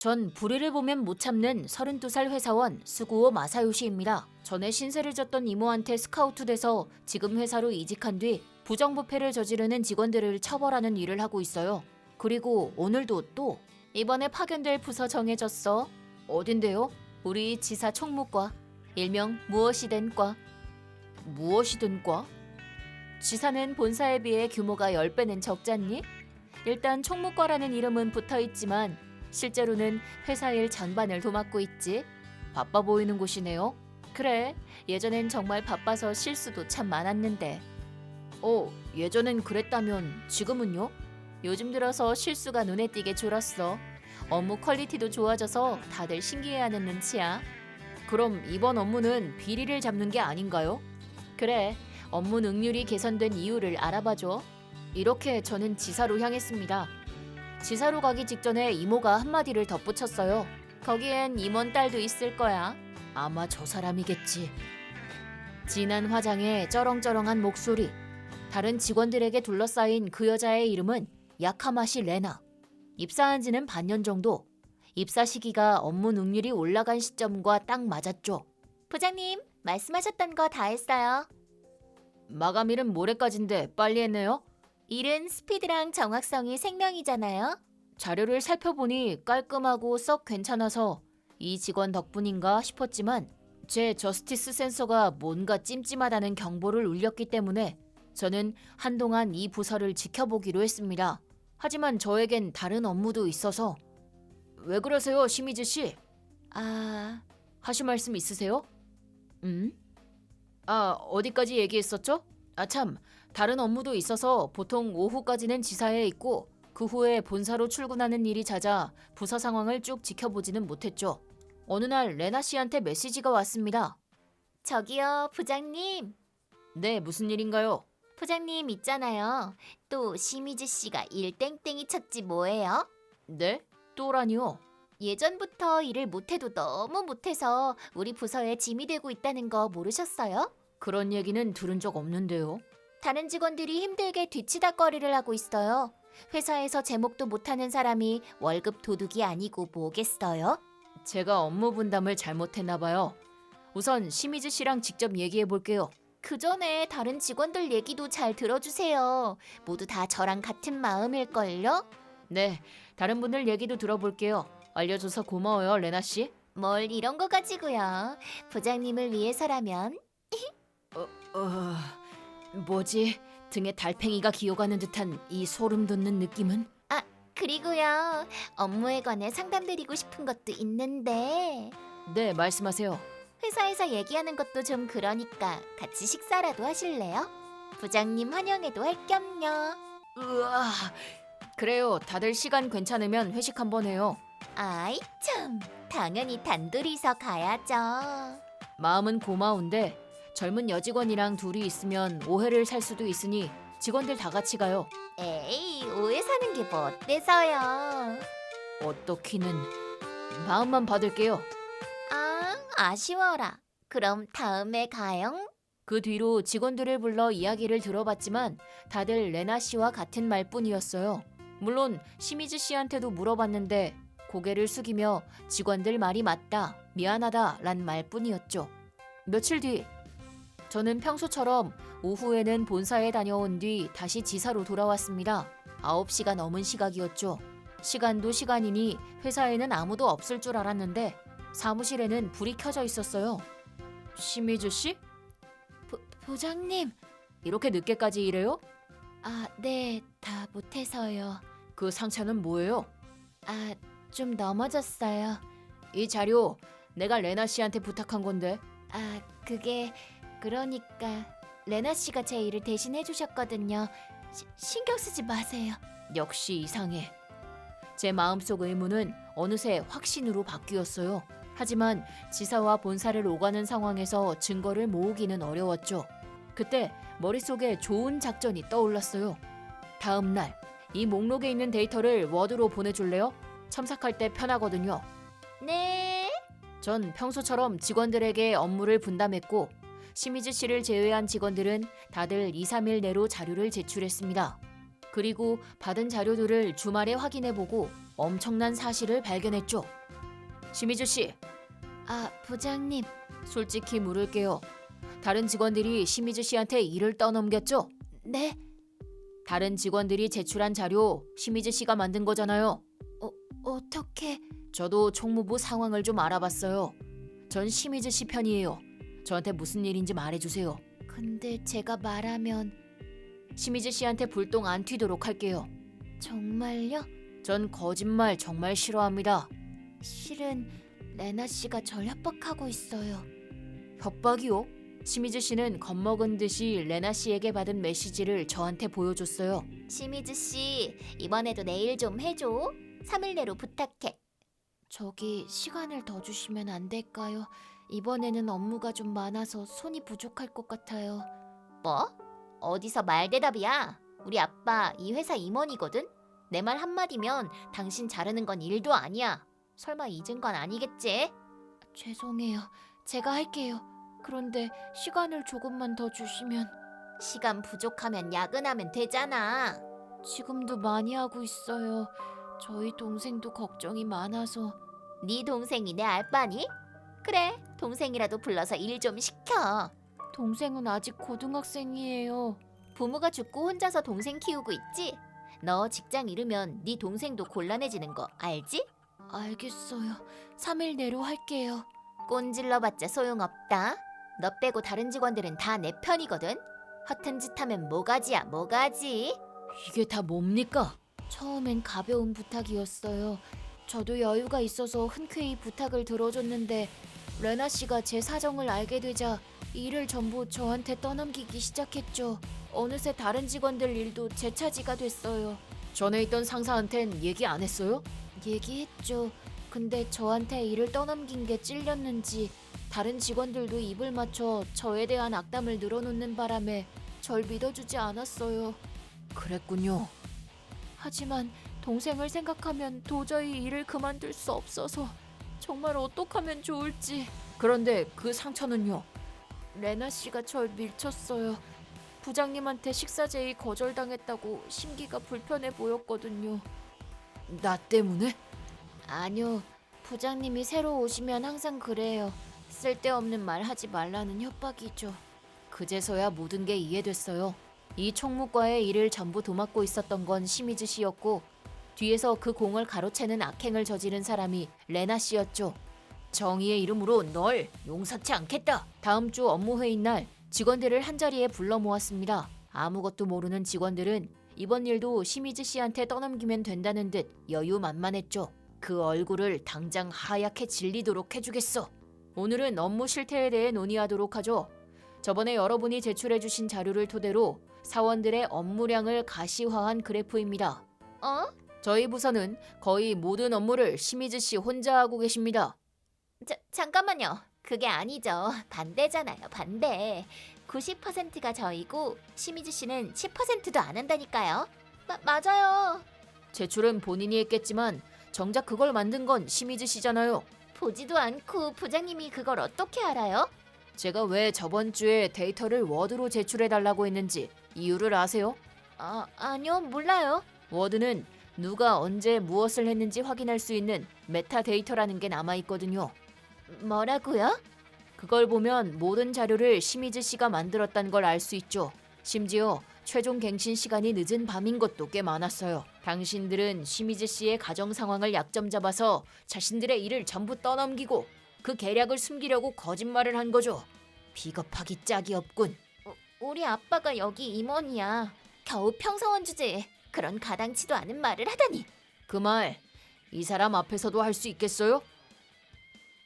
전 불의를 보면 못 참는 32살 회사원 스구오 마사요시입니다. 전에 신세를 졌던 이모한테 스카우트 돼서 지금 회사로 이직한 뒤 부정부패를 저지르는 직원들을 처벌하는 일을 하고 있어요. 그리고 오늘도 또 이번에 파견될 부서 정해졌어. 어딘데요? 우리 지사 총무과. 일명 무엇이든 과. 무엇이든 과? 지사는 본사에 비해 규모가 10배는 적잖니? 일단 총무과라는 이름은 붙어 있지만 실제로는 회사 일 전반을 도맡고 있지. 바빠 보이는 곳이네요. 그래, 예전엔 정말 바빠서 실수도 참 많았는데. 어, 예전엔 그랬다면 지금은요? 요즘 들어서 실수가 눈에 띄게 줄었어. 업무 퀄리티도 좋아져서 다들 신기해하는 눈치야. 그럼 이번 업무는 비리를 잡는 게 아닌가요? 그래, 업무 능률이 개선된 이유를 알아봐줘. 이렇게 저는 지사로 향했습니다. 지사로 가기 직전에 이모가 한마디를 덧붙였어요. 거기엔 임원 딸도 있을 거야. 아마 저 사람이겠지. 진한 화장에 쩌렁쩌렁한 목소리. 다른 직원들에게 둘러싸인 그 여자의 이름은 야카마시 레나. 입사한 지는 반년 정도. 입사 시기가 업무 능률이 올라간 시점과 딱 맞았죠. 부장님, 말씀하셨던 거 다 했어요. 마감일은 모레까지인데 빨리 했네요. 일은 스피드랑 정확성이 생명이잖아요. 자료를 살펴보니 깔끔하고 썩 괜찮아서 이 직원 덕분인가 싶었지만 제 저스티스 센서가 뭔가 찜찜하다는 경보를 울렸기 때문에 저는 한동안 이 부서를 지켜보기로 했습니다. 하지만 저에겐 다른 업무도 있어서 왜 그러세요, 시미즈 씨? 아, 하실 말씀 있으세요? 음? 아, 어디까지 얘기했었죠? 아 참, 다른 업무도 있어서 보통 오후까지는 지사에 있고 그 후에 본사로 출근하는 일이 잦아 부서 상황을 쭉 지켜보지는 못했죠. 어느 날 레나 씨한테 메시지가 왔습니다. 저기요, 부장님. 네, 무슨 일인가요? 부장님 있잖아요. 또 시미즈 씨가 일 땡땡이 쳤지 뭐예요? 네? 또라니요? 예전부터 일을 못해도 너무 못해서 우리 부서에 짐이 되고 있다는 거 모르셨어요? 그런 얘기는 들은 적 없는데요. 다른 직원들이 힘들게 뒤치다거리를 하고 있어요. 회사에서 제목도 못하는 사람이 월급 도둑이 아니고 뭐겠어요? 제가 업무 분담을 잘못했나 봐요. 우선 시미즈 씨랑 직접 얘기해 볼게요. 그 전에 다른 직원들 얘기도 잘 들어주세요. 모두 다 저랑 같은 마음일걸요? 네, 다른 분들 얘기도 들어볼게요. 알려줘서 고마워요, 레나 씨. 뭘 이런 거 가지고요. 부장님을 위해서라면. 어, 어, 뭐지? 등에 달팽이가 기어가는 듯한 이 소름 돋는 느낌은? 아, 그리고요. 업무에 관해 상담드리고 싶은 것도 있는데. 네, 말씀하세요. 회사에서 얘기하는 것도 좀 그러니까 같이 식사라도 하실래요? 부장님 환영회도 할 겸요. 우와. 그래요. 다들 시간 괜찮으면 회식 한번 해요. 아이 참. 당연히 단둘이서 가야죠. 마음은 고마운데 젊은 여직원이랑 둘이 있으면 오해를 살 수도 있으니 직원들 다 같이 가요. 에이, 오해 사는 게 뭐 어때서요? 어떻기는 마음만 받을게요. 아, 아쉬워라. 그럼 다음에 가요. 그 뒤로 직원들을 불러 이야기를 들어봤지만 다들 레나 씨와 같은 말뿐이었어요. 물론 시미즈 씨한테도 물어봤는데 고개를 숙이며 직원들 말이 맞다, 미안하다 란 말뿐이었죠. 며칠 뒤 저는 평소처럼 오후에는 본사에 다녀온 뒤 다시 지사로 돌아왔습니다. 9시가 넘은 시각이었죠. 시간도 시간이니 회사에는 아무도 없을 줄 알았는데 사무실에는 불이 켜져 있었어요. 시미즈 씨? 부, 부장님. 이렇게 늦게까지 일해요? 아, 네. 다 못해서요. 그 상처는 뭐예요? 아, 좀 넘어졌어요. 이 자료 내가 레나 씨한테 부탁한 건데. 아, 그게 그러니까 레나 씨가 제 일을 대신 해 주셨거든요. 시, 신경 쓰지 마세요. 역시 이상해. 제 마음속 의문은 어느새 확신으로 바뀌었어요. 하지만 지사와 본사를 오가는 상황에서 증거를 모으기는 어려웠죠. 그때 머릿속에 좋은 작전이 떠올랐어요. 다음 날, 이 목록에 있는 데이터를 워드로 보내줄래요? 첨삭할 때 편하거든요. 네. 전 평소처럼 직원들에게 업무를 분담했고 시미즈 씨를 제외한 직원들은 다들 2, 3일 내로 자료를 제출했습니다. 그리고 받은 자료들을 주말에 확인해보고 엄청난 사실을 발견했죠. 심희주 씨, 아, 부장님. 솔직히 물을게요. 다른 직원들이 심희주 씨한테 일을 떠넘겼죠? 네? 다른 직원들이 제출한 자료 심희주 씨가 만든 거잖아요. 어떻게? 저도 총무부 상황을 좀 알아봤어요. 전 심희주 씨 편이에요. 저한테 무슨 일인지 말해주세요. 근데 제가 말하면 심희주 씨한테 불똥 안 튀도록 할게요. 정말요? 전 거짓말 정말 싫어합니다. 실은 레나 씨가 절 협박하고 있어요. 협박이요? 심희주 씨는 겁먹은 듯이 레나 씨에게 받은 메시지를 저한테 보여줬어요. 심희즈 씨, 이번에도 내일 좀 해줘. 3일 내로 부탁해. 저기 시간을 더 주시면 안 될까요? 이번에는 업무가 좀 많아서 손이 부족할 것 같아요. 뭐? 어디서 말대답이야? 우리 아빠 이 회사 임원이거든? 내 말 한마디면 당신 자르는 건 일도 아니야. 설마 잊은 건 아니겠지? 죄송해요. 제가 할게요. 그런데 시간을 조금만 더 주시면 시간 부족하면 야근하면 되잖아. 지금도 많이 하고 있어요. 저희 동생도 걱정이 많아서. 네 동생이 내 알바니? 그래, 동생이라도 불러서 일 좀 시켜. 동생은 아직 고등학생이에요. 부모가 죽고 혼자서 동생 키우고 있지? 너 직장 잃으면 네 동생도 곤란해지는 거 알지? 알겠어요. 3일 내로 할게요. 꼰질러봤자 소용없다. 너 빼고 다른 직원들은 다 내 편이거든. 허튼 짓 하면 뭐가지야 뭐가지. 이게 다 뭡니까? 처음엔 가벼운 부탁이었어요. 저도 여유가 있어서 흔쾌히 부탁을 들어줬는데 레나 씨가 제 사정을 알게 되자 일을 전부 저한테 떠넘기기 시작했죠. 어느새 다른 직원들 일도 제 차지가 됐어요. 전에 있던 상사한텐 얘기 안 했어요? 얘기했죠. 근데 저한테 일을 떠넘긴 게 찔렸는지 다른 직원들도 입을 맞춰 저에 대한 악담을 늘어놓는 바람에 절 믿어주지 않았어요. 그랬군요. 하지만 동생을 생각하면 도저히 일을 그만둘 수 없어서 정말 어떡하면 좋을지 그런데 그 상처는요? 레나 씨가 절 밀쳤어요. 부장님한테 식사 제의 거절당했다고 심기가 불편해 보였거든요. 나 때문에? 아니요. 부장님이 새로 오시면 항상 그래요. 쓸데없는 말 하지 말라는 협박이죠. 그제서야 모든 게 이해됐어요. 이 총무과의 일을 전부 도맡고 있었던 건 심희즈 씨였고 뒤에서 그 공을 가로채는 악행을 저지른 사람이 레나 씨였죠. 정의의 이름으로 널 용서치 않겠다. 다음 주 업무 회의 날 직원들을 한 자리에 불러 모았습니다. 아무것도 모르는 직원들은 이번 일도 심희즈 씨한테 떠넘기면 된다는 듯 여유만만했죠. 그 얼굴을 당장 하얗게 질리도록 해주겠어. 오늘은 업무 실태에 대해 논의하도록 하죠. 저번에 여러분이 제출해주신 자료를 토대로 사원들의 업무량을 가시화한 그래프입니다. 어? 저희 부서는 거의 모든 업무를 심희즈 씨 혼자 하고 계십니다. 자, 잠깐만요. 그게 아니죠. 반대잖아요. 반대. 90%가 저이고 심희즈 씨는 10%도 안 한다니까요. 마, 맞아요. 제출은 본인이 했겠지만 정작 그걸 만든 건 심희즈 씨잖아요. 보지도 않고 부장님이 그걸 어떻게 알아요? 제가 왜 저번 주에 데이터를 워드로 제출해 달라고 했는지 이유를 아세요? 아, 아니요. 몰라요. 워드는 누가 언제 무엇을 했는지 확인할 수 있는 메타 데이터라는 게 남아 있거든요. 뭐라고요? 그걸 보면 모든 자료를 심희즈 씨가 만들었다는 걸 알 수 있죠. 심지어 최종 갱신 시간이 늦은 밤인 것도 꽤 많았어요. 당신들은 심희즈 씨의 가정 상황을 약점 잡아서 자신들의 일을 전부 떠넘기고 그 계략을 숨기려고 거짓말을 한 거죠. 비겁하기 짝이 없군. 우리 아빠가 여기 임원이야. 겨우 평사원 주제에 그런 가당치도 않은 말을 하다니. 그 말 이 사람 앞에서도 할 수 있겠어요?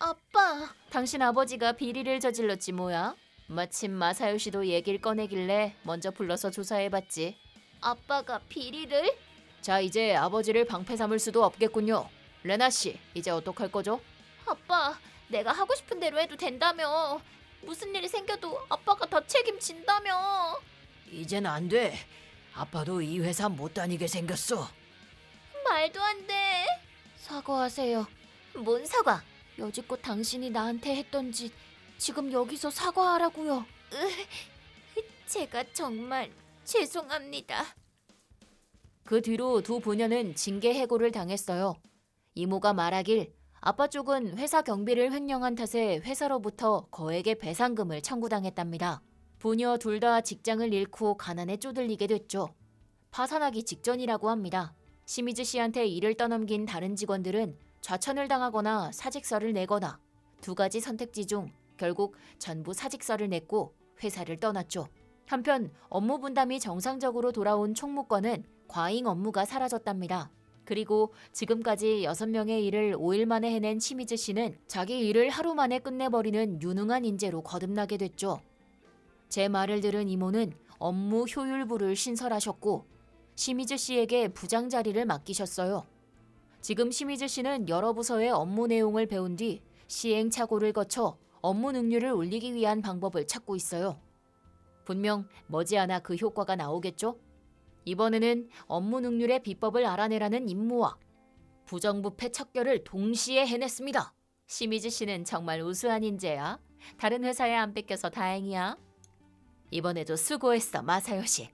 아빠. 당신 아버지가 비리를 저질렀지 뭐야. 마침 마사요 씨도 얘기를 꺼내길래 먼저 불러서 조사해봤지. 아빠가 비리를? 자 이제 아버지를 방패 삼을 수도 없겠군요. 레나 씨 이제 어떡할 거죠? 아빠, 내가 하고 싶은 대로 해도 된다며. 무슨 일이 생겨도 아빠가 다 책임진다며. 이젠 안 돼. 아빠도 이 회사 못 다니게 생겼어. 말도 안 돼. 사과하세요. 뭔 사과? 여지껏 당신이 나한테 했던 짓 지금 여기서 사과하라고요. 제가 정말 죄송합니다. 그 뒤로 두 부녀는 징계 해고를 당했어요. 이모가 말하길 아빠 쪽은 회사 경비를 횡령한 탓에 회사로부터 거액의 배상금을 청구당했답니다. 부녀 둘 다 직장을 잃고 가난에 쪼들리게 됐죠. 파산하기 직전이라고 합니다. 시미즈 씨한테 일을 떠넘긴 다른 직원들은 좌천을 당하거나 사직서를 내거나 두 가지 선택지 중 결국 전부 사직서를 냈고 회사를 떠났죠. 한편 업무 분담이 정상적으로 돌아온 총무과는 과잉 업무가 사라졌답니다. 그리고 지금까지 6명의 일을 5일 만에 해낸 시미즈 씨는 자기 일을 하루 만에 끝내버리는 유능한 인재로 거듭나게 됐죠. 제 말을 들은 이모는 업무 효율부를 신설하셨고 시미즈 씨에게 부장 자리를 맡기셨어요. 지금 시미즈 씨는 여러 부서의 업무 내용을 배운 뒤 시행착오를 거쳐 업무 능률을 올리기 위한 방법을 찾고 있어요. 분명 머지않아 그 효과가 나오겠죠? 이번에는 업무 능률의 비법을 알아내라는 임무와 부정부패 척결을 동시에 해냈습니다. 시미즈 씨는 정말 우수한 인재야. 다른 회사에 안 뺏겨서 다행이야. 이번에도 수고했어, 마사요시.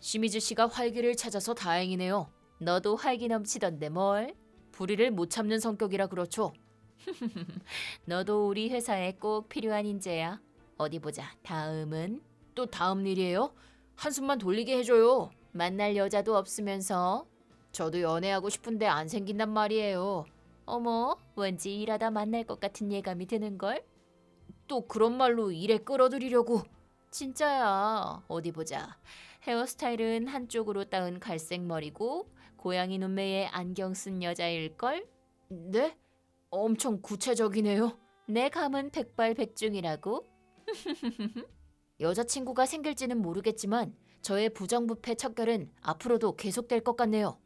시미즈 씨가 활기를 찾아서 다행이네요. 너도 활기 넘치던데 뭘? 불의를 못 참는 성격이라 그렇죠. 너도 우리 회사에 꼭 필요한 인재야. 어디 보자. 다음은 또 다음 일이에요? 한숨만 돌리게 해줘요. 만날 여자도 없으면서 저도 연애하고 싶은데 안 생긴단 말이에요. 어머, 왠지 일하다 만날 것 같은 예감이 드는걸? 또 그런 말로 일에 끌어들이려고. 진짜야. 어디 보자. 헤어스타일은 한쪽으로 따은 갈색 머리고 고양이 눈매에 안경 쓴 여자일걸? 네? 엄청 구체적이네요. 내 감은 백발백중이라고. 여자친구가 생길지는 모르겠지만 저의 부정부패 척결은 앞으로도 계속될 것 같네요.